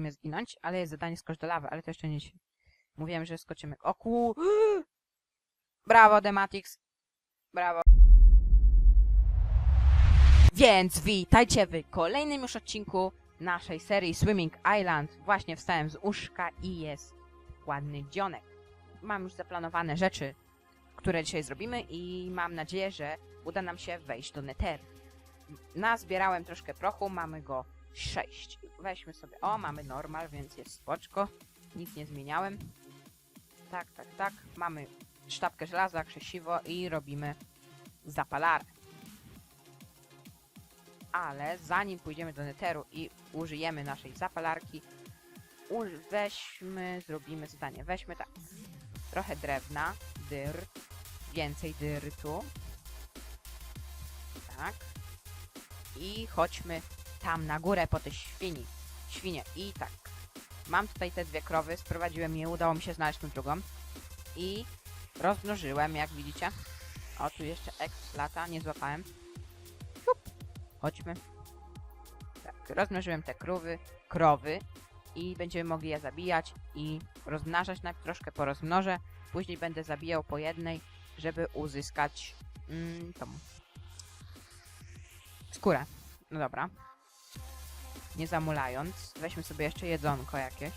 mnie zginąć, ale jest zadanie skocz do lawy, ale to jeszcze nie dzisiaj. Mówiłem, że skoczymy. O ku... Brawo, Dematix. Brawo. Więc witajcie w kolejnym już odcinku naszej serii Swimming Island. Właśnie wstałem z uszka i jest ładny dzionek. Mam już zaplanowane rzeczy, które dzisiaj zrobimy i mam nadzieję, że uda nam się wejść do Netheru. Nazbierałem troszkę prochu, mamy go 6. Weźmy sobie, o mamy normal, więc jest spoczko. Nic nie zmieniałem. Tak, tak, tak. Mamy sztabkę żelaza, krzesiwo i robimy zapalarę. Ale zanim pójdziemy do Netheru i użyjemy naszej zapalarki, weźmy, zrobimy zadanie. Weźmy tak, trochę drewna, dyrt, więcej dyrtu. Tak. I chodźmy tam na górę po te świni. Świnie. I tak. Mam tutaj te dwie krowy, sprowadziłem je, udało mi się znaleźć tą drugą. I rozmnożyłem, jak widzicie. O, tu jeszcze X lata, nie złapałem. Hup. Chodźmy. Tak, rozmnożyłem te krowy, krowy i będziemy mogli je zabijać i rozmnażać. Najpierw troszkę porozmnożę, później będę zabijał po jednej, żeby uzyskać mm, tą skórę. No dobra. Nie zamulając, weźmy sobie jeszcze jedzonko jakieś.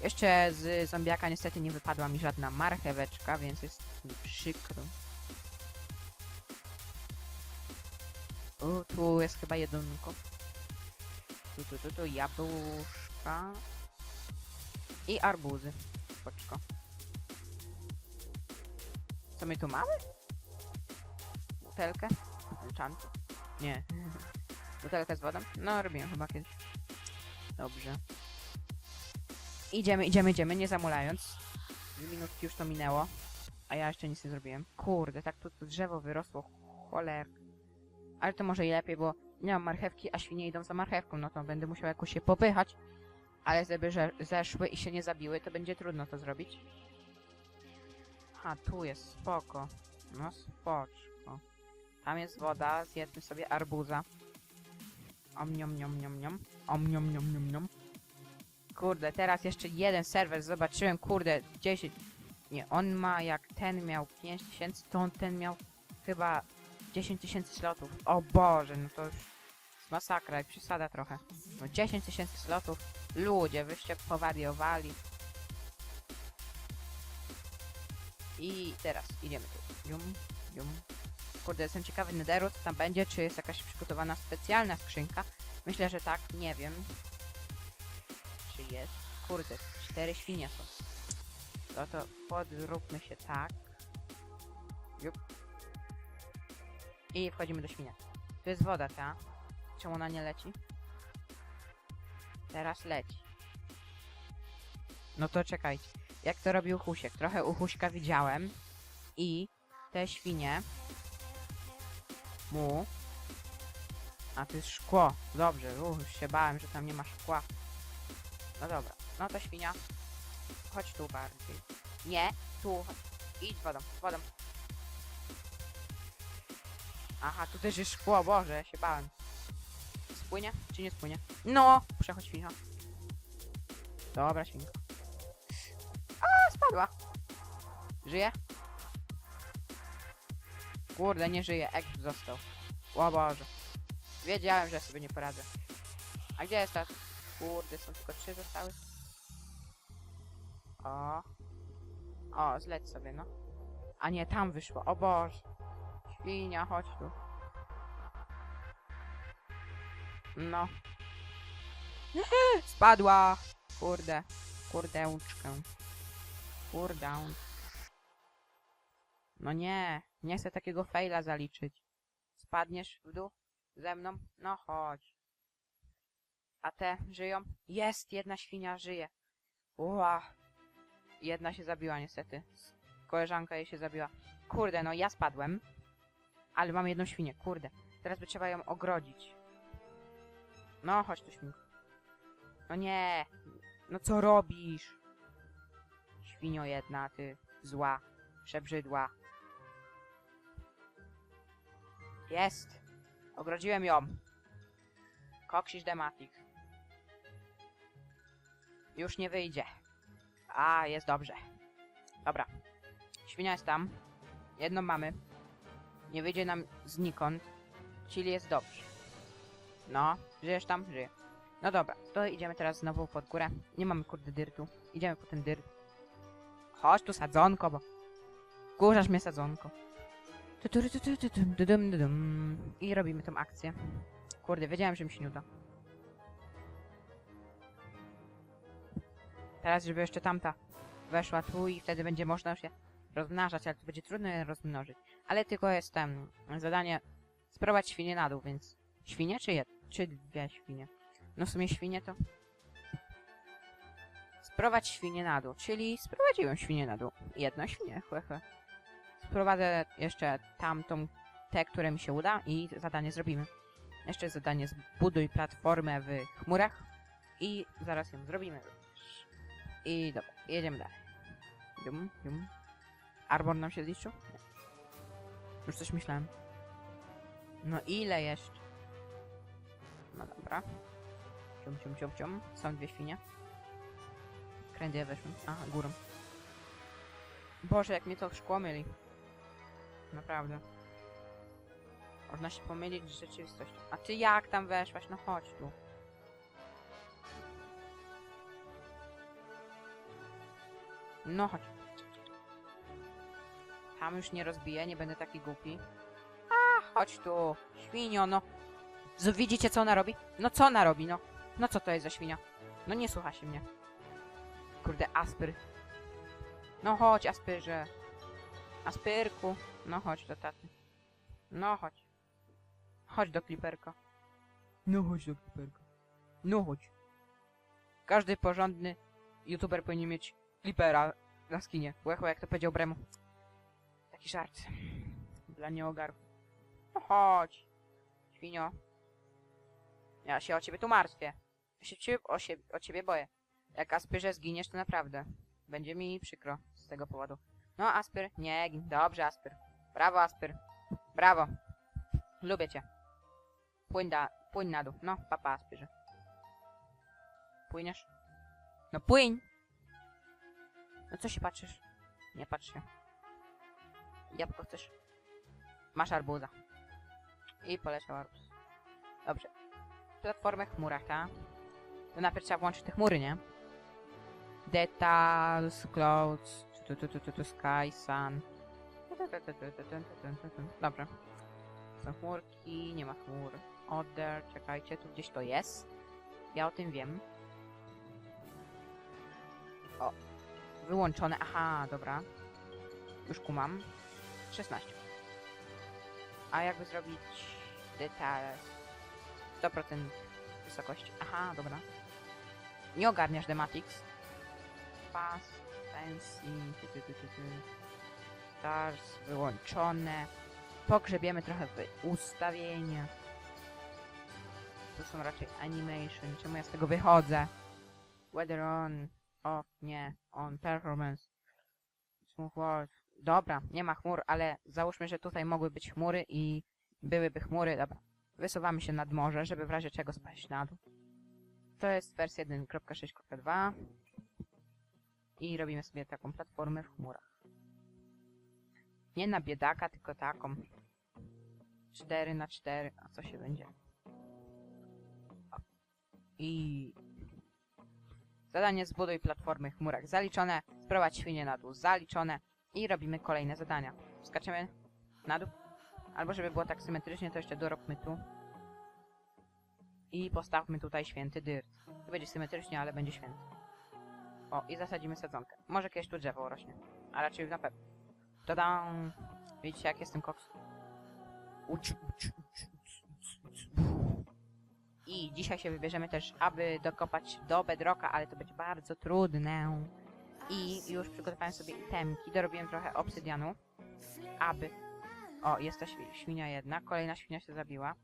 Jeszcze z zombiaka niestety nie wypadła mi żadna marcheweczka, więc jest mi przykro. O, tu jest chyba jedzonko. Tu, tu, tu, tu, jabłuszka. I arbuzy. Spoczko. Co my tu mamy? Butelkę? Enchantu. Nie. Butelkę z wodą? No, robiłem chyba kiedyś. Dobrze. Idziemy, idziemy, idziemy, nie zamulając. Dwie minutki już to minęło. A ja jeszcze nic nie zrobiłem. Kurde, tak tu, tu drzewo wyrosło. Choler. Ale to może i lepiej, bo nie mam marchewki, a świnie idą za marchewką. No to będę musiał jakoś się popychać. Ale żeby że zeszły i się nie zabiły, to będzie trudno to zrobić. A, tu jest, spoko. No spoczko. Tam jest woda, zjedzmy sobie arbuza. Om niom niom niom niom. Om niom niom niom niom. Kurde, teraz jeszcze jeden serwer zobaczyłem, kurde, 10. Nie, on ma jak ten miał 5000, to on ten miał chyba 10 tysięcy slotów. O Boże, no to już jest masakra, jak przesada trochę. No 10 tysięcy slotów. Ludzie, wyście powariowali. I teraz idziemy tu. Jum, jum. Kurde, jestem ciekawy Netheru, co tam będzie, czy jest jakaś przygotowana specjalna skrzynka. Myślę, że tak, nie wiem. Czy jest? Kurde, cztery świnie są. No to podróbmy się tak. Jup. I wchodzimy do świnia. Tu jest woda ta. Czemu ona nie leci? Teraz leci. No to czekajcie. Jak to robi Uchusiek? Trochę Uchuśka widziałem. I te świnie mu... A to jest szkło. Dobrze, już się bałem, że tam nie ma szkła. No dobra, no to świnia. Chodź tu bardziej. Nie, tu chodź. Idź wodą, wodą. Aha, tu też jest szkło, Boże, się bałem. Spłynie? Czy nie spłynie? No! Przechodź świnka. Dobra, świnka. A, spadła. Żyje? Kurde, nie żyje. Ek został. O Boże. Wiedziałem, że sobie nie poradzę. A gdzie jest ta? Kurde, są tylko trzy zostały. O. O, zleć sobie, no. A nie, tam wyszło. O Boże. Świnia, chodź tu. No. Spadła! Kurde. Kurde, łóczkę. Kurde. No nie. Nie chcę takiego faila zaliczyć. Spadniesz w dół? Ze mną? No chodź. A te żyją? Jest! Jedna świnia żyje. Ua. Jedna się zabiła niestety. Koleżanka jej się zabiła. Kurde, no ja spadłem. Ale mam jedną świnię, kurde. Teraz by trzeba ją ogrodzić. No, chodź tu świnko. No nie. No co robisz? Świnio jedna, ty. Zła. Przebrzydła. Jest. Ogrodziłem ją. Koksisz dematik. Już nie wyjdzie. A, jest dobrze. Dobra. Świnia jest tam. Jedną mamy. Nie wyjdzie nam znikąd. Czyli jest dobrze. No, żyjesz tam? Żyję. No dobra, to idziemy teraz znowu pod górę. Nie mamy kurde dyrtu. Idziemy po ten dyrt. Chodź tu sadzonko, bo... Kurzasz mnie sadzonko. I robimy tą akcję. Kurde, wiedziałem, że mi się nie uda. Teraz, żeby jeszcze tamta weszła tu i wtedy będzie można się rozmnażać, ale to będzie trudno je rozmnożyć. Ale tylko jest tam zadanie sprowadź świnie na dół, więc... Świnie czy jed? Czy dwie świnie? No w sumie świnie to... Sprowadź świnie na dół, czyli sprowadziłem świnie na dół. Jedno świnie, chłe. Sprowadzę jeszcze tamtą, te, które mi się uda i zadanie zrobimy. Jeszcze zadanie zbuduj platformę w chmurach i zaraz ją zrobimy. I dobra, jedziemy dalej. Dum, dum. Arbor nam się zliczył? Nie. Już coś myślałem. No ile jeszcze? No dobra. Cium, cium, cium, cium. Są dwie świnie. Krędzie weszły. A, górą. Boże, jak mnie to szkło myli. Naprawdę. Można się pomylić z rzeczywistością. A ty jak tam weszłaś? No chodź tu. No chodź. Tam już nie rozbiję, nie będę taki głupi. A, chodź tu. Świnio, no. Z widzicie co ona robi? No co ona robi, no? No co to jest za świnia? No nie słucha się mnie. Kurde, Aspyr. No chodź, Aspyrze. Aspyrku. No chodź do taty. No chodź. Chodź do kliperka. No chodź do kliperka. No chodź. Każdy porządny youtuber powinien mieć klipera na skinie. Łecho, jak to powiedział Bremu. Taki żart. Dla nieogarów. No chodź. Świnio. Ja się o ciebie tu martwię. Ja się ciebie, o, siebie, o ciebie boję. Jak Aspyrze zginiesz, to naprawdę. Będzie mi przykro z tego powodu. No, Aspyr, nie gin. Dobrze, Aspyr. Brawo, Aspyr. Brawo. Lubię cię. Płyń, da, płyń na dół. No, papa, Aspyrze. Płyniesz? No płyń! No co się patrzysz? Nie patrz się. Jabłko chcesz? Masz arbuza. I poleciał arbuz. Dobrze. Platformę chmurach, tak? To najpierw trzeba włączyć te chmury, nie? Details, clouds, tu, tu, tu, tu, tu, sky, sun. Dobrze. Są chmurki, nie ma chmur. Order, czekajcie, tu gdzieś to jest. Ja o tym wiem. O. Wyłączone, aha, dobra. Już kumam. 16. A jakby zrobić details? 100% wysokości. Aha, dobra. Nie ogarniasz Dematix. Pass, fancy, ty, ty, ty, ty, ty. Stars wyłączone. Pogrzebiemy trochę w ustawienia. To są raczej animation. Czemu ja z tego wychodzę? Weather on, off, nie, on, performance. Smooth. Dobra, nie ma chmur, ale załóżmy, że tutaj mogły być chmury i byłyby chmury. Dobra. Wysuwamy się nad morze, żeby w razie czego spaść na dół. To jest wersja 1.6.2 i robimy sobie taką platformę w chmurach. Nie na biedaka, tylko taką. 4 na 4 a co się będzie? I zadanie zbuduj platformy w chmurach zaliczone, sprowadź świnie na dół zaliczone i robimy kolejne zadania. Skaczemy na dół. Albo żeby było tak symetrycznie, to jeszcze doróbmy tu. I postawmy tutaj święty dyrt. To będzie symetrycznie, ale będzie święty. O, i zasadzimy sadzonkę. Może kiedyś tu drzewo rośnie. A raczej na pewno. Tadam! Widzicie, jak jestem koks? I dzisiaj się wybierzemy też, aby dokopać do bedrocka, ale to będzie bardzo trudne. I już przygotowałem sobie itemki. Dorobiłem trochę obsydianu, aby... O, jest ta świ- świnia jedna. Kolejna świnia się zabiła.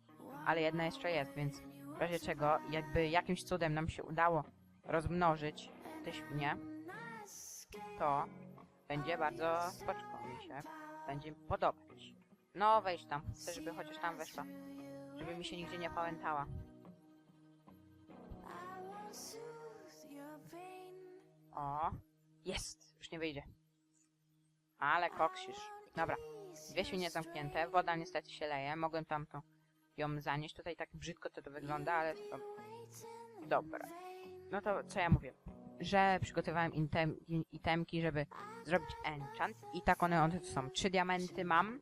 Ale jedna jeszcze jest, więc w razie czego, jakby jakimś cudem nam się udało rozmnożyć te świnie, to będzie bardzo spoczko się. Będzie mi podobać. No, wejdź tam. Chcę, żeby chociaż tam weszła. Żeby mi się nigdzie nie pałętała. O, jest, już nie wyjdzie. Ale koksisz. Dobra, dwie świnie zamknięte, woda niestety się leje, mogłem tam to ją zanieść. Tutaj tak brzydko to, to wygląda, ale to... Dobra. No to co ja mówię? Że przygotowałem item, itemki, żeby zrobić enchant i tak one, one są. Trzy diamenty mam.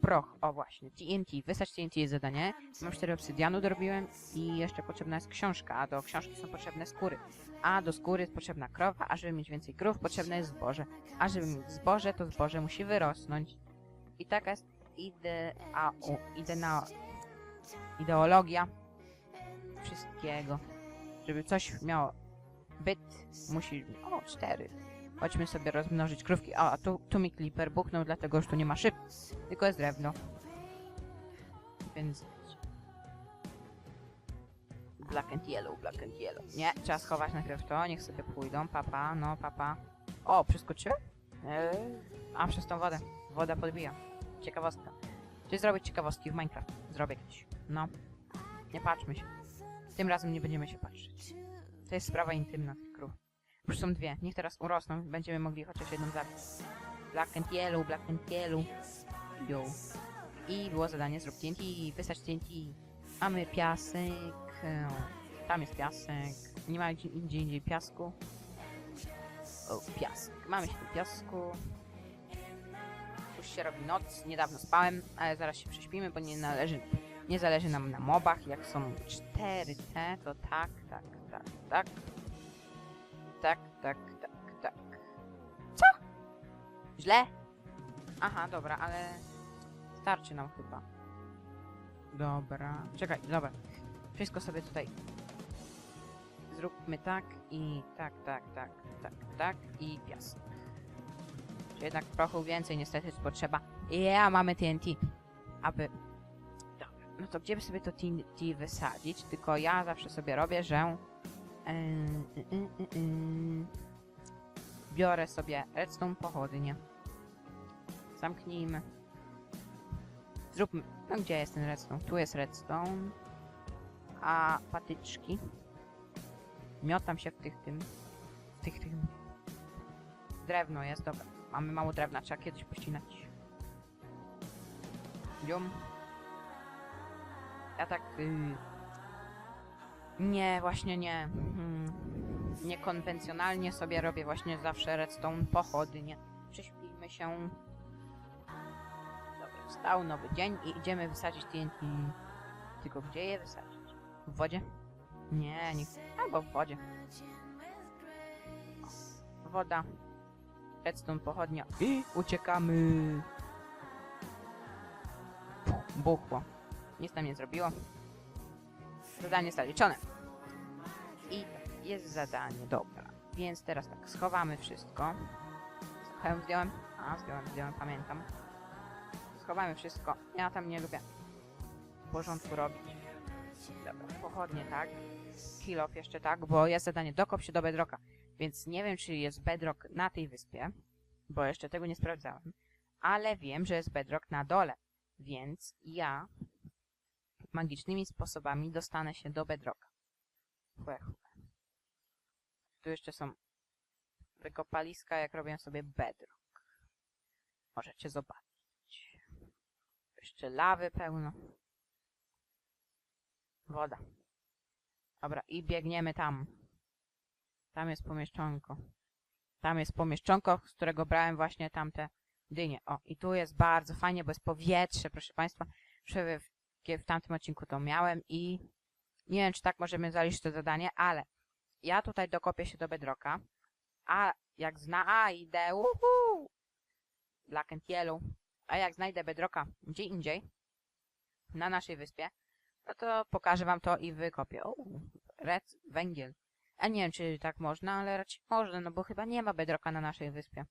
Proch, o właśnie, TNT, wysać TNT jest zadanie. Mam cztery obsydianu dorobiłem i jeszcze potrzebna jest książka, a do książki są potrzebne skóry. A do skóry jest potrzebna krowa, a żeby mieć więcej krów potrzebne jest zboże. A żeby mieć zboże, to zboże musi wyrosnąć. I taka jest idea, u, idena, ideologia wszystkiego. Żeby coś miało byt, musi... O, cztery. Chodźmy sobie rozmnożyć krówki. A, tu, tu mi Clipper buchnął, dlatego że tu nie ma szyb, tylko jest drewno. Więc... Black and yellow, black and yellow. Nie, trzeba schować najpierw to, niech sobie pójdą. Papa, no papa. O, przeskoczyłem? Eee, a, przez tą wodę. Woda podbija. Ciekawostka. Czy zrobić ciekawostki w Minecraft? Zrobię kiedyś. No. Nie patrzmy się. Tym razem nie będziemy się patrzeć. To jest sprawa intymna tych krów. Już są dwie. Niech teraz urosną. Będziemy mogli chociaż jedną zabić. Black and yellow, black and yellow. Yo. I było zadanie zrób TNT, wysać TNT. Mamy piasek. Tam jest piasek. Nie ma gdzie gdzie indziej piasku. O, piasek. Mamy się tu piasku. Już się robi noc. Niedawno spałem, ale zaraz się prześpimy, bo nie należy, nie zależy nam na mobach. Jak są 4T, to tak, tak, tak, tak. Tak, tak, tak. Co? Źle? Aha, dobra, ale starczy nam chyba. Dobra. Czekaj, dobra. Wszystko sobie tutaj zróbmy tak i tak, tak, tak, tak, tak i piasek. Czy jednak prochu więcej niestety potrzeba. Ja mamy TNT. Aby... Dobra, no to gdzie by sobie to TNT wysadzić? Tylko ja zawsze sobie robię, że... Biorę sobie redstone pochodnie. Zamknijmy. Zróbmy... No gdzie jest ten redstone? Tu jest redstone. A patyczki? Miotam się w tych tym... W tych tym... Drewno jest, dobra. Mamy mało drewna, trzeba kiedyś pościnać. Dzium. Ja tak... Yy... Nie, właśnie nie. Hmm. Niekonwencjonalnie sobie robię właśnie zawsze redstone pochodnie. Prześpijmy się. Dobra, wstał nowy dzień i idziemy wysadzić TNT. Tylko gdzie je wysadzić? W wodzie? Nie, nie. Albo w wodzie. Woda. Redstone pochodnia. I uciekamy. Buchło. Nic tam nie zrobiło. Zadanie zaliczone. I jest zadanie, dobra. Więc teraz tak, schowamy wszystko. Hełm zdjąłem? A, zdjąłem, zdjąłem, pamiętam. Schowamy wszystko. Ja tam nie lubię w porządku robić. Dobra, pochodnie tak. Kill off jeszcze tak, bo jest zadanie dokop się do bedrocka. Więc nie wiem, czy jest bedrock na tej wyspie, bo jeszcze tego nie sprawdzałem. Ale wiem, że jest bedrock na dole. Więc ja magicznymi sposobami dostanę się do bedrocka. Chłe, chłe. Tu jeszcze są wykopaliska, jak robię sobie bedrock. Możecie zobaczyć. Jeszcze lawy pełno. Woda. Dobra, i biegniemy tam. Tam jest pomieszczonko. Tam jest pomieszczonko, z którego brałem właśnie tamte dynie. O, i tu jest bardzo fajnie, bo jest powietrze, proszę Państwa. W, w, tamtym odcinku to miałem i nie wiem, czy tak możemy zaliczyć to zadanie, ale ja tutaj dokopię się do bedrocka, a jak zna... A, idę, uhu! Black and Yellow. A jak znajdę bedrocka gdzie indziej, na naszej wyspie, no to pokażę wam to i wykopię. O, red, węgiel. A nie wiem, czy tak można, ale raczej można, no bo chyba nie ma bedrocka na naszej wyspie.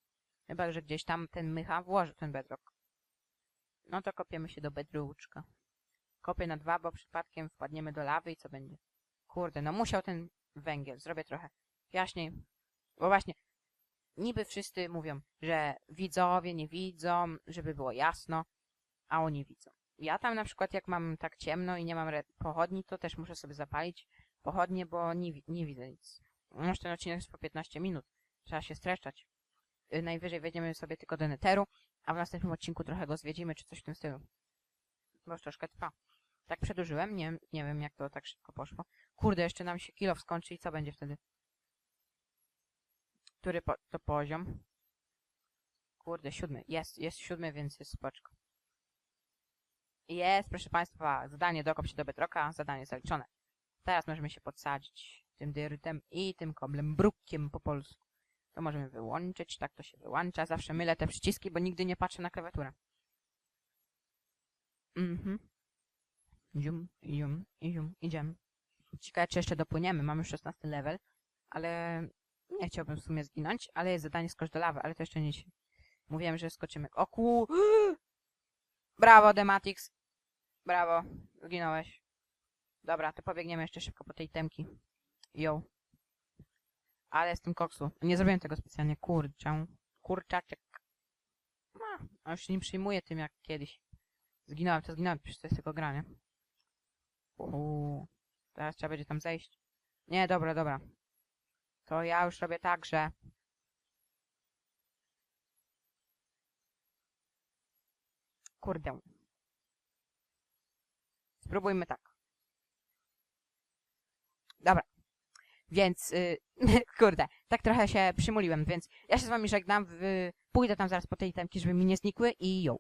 Chyba, że gdzieś tam ten mycha włoży ten bedrock. No to kopiemy się do bedruczka. Kopię na dwa, bo przypadkiem wpadniemy do lawy i co będzie? Kurde, no musiał ten węgiel. Zrobię trochę jaśniej. Bo właśnie, niby wszyscy mówią, że widzowie nie widzą, żeby było jasno, a oni widzą. Ja tam na przykład jak mam tak ciemno i nie mam pochodni, to też muszę sobie zapalić pochodnie, bo nie, nie widzę nic. Już ten odcinek jest po 15 minut. Trzeba się streszczać. Y, Najwyżej wejdziemy sobie tylko do neteru, a w następnym odcinku trochę go zwiedzimy, czy coś w tym stylu. Bo już troszkę trwa. Tak przedłużyłem, nie, nie wiem jak to tak szybko poszło. Kurde, jeszcze nam się kilo skończy i co będzie wtedy? Który po, to poziom? Kurde, siódmy. Jest, jest siódmy, więc jest spoczko. Jest, proszę Państwa, zadanie dokop się do Betroka, zadanie zaliczone. Teraz możemy się podsadzić tym dyrtem i tym koblem brukiem po polsku. To możemy wyłączyć, tak to się wyłącza. Zawsze mylę te przyciski, bo nigdy nie patrzę na klawiaturę. Mhm. Zium, zium, zium, idziemy. Ciekawe, czy jeszcze dopłyniemy. Mamy już 16 level, ale nie chciałbym w sumie zginąć, ale jest zadanie skocz do lawy, ale to jeszcze nie dzisiaj. Mówiłem, że skoczymy. O ku... Brawo, Dematix. Brawo, zginąłeś. Dobra, to pobiegniemy jeszcze szybko po tej temki. Yo. Ale jestem koksu. Nie zrobiłem tego specjalnie. Kurczę. Kurczaczek. No, już się nie przyjmuję tym jak kiedyś. Zginąłem, to zginąłem przecież to jest tylko granie. Uuu. Teraz trzeba będzie tam zejść. Nie, dobra, dobra. To ja już robię tak, że... Kurde. Spróbujmy tak. Dobra. Więc, y, kurde, tak trochę się przymuliłem, więc ja się z wami żegnam. W, pójdę tam zaraz po tej temki, żeby mi nie znikły i ją.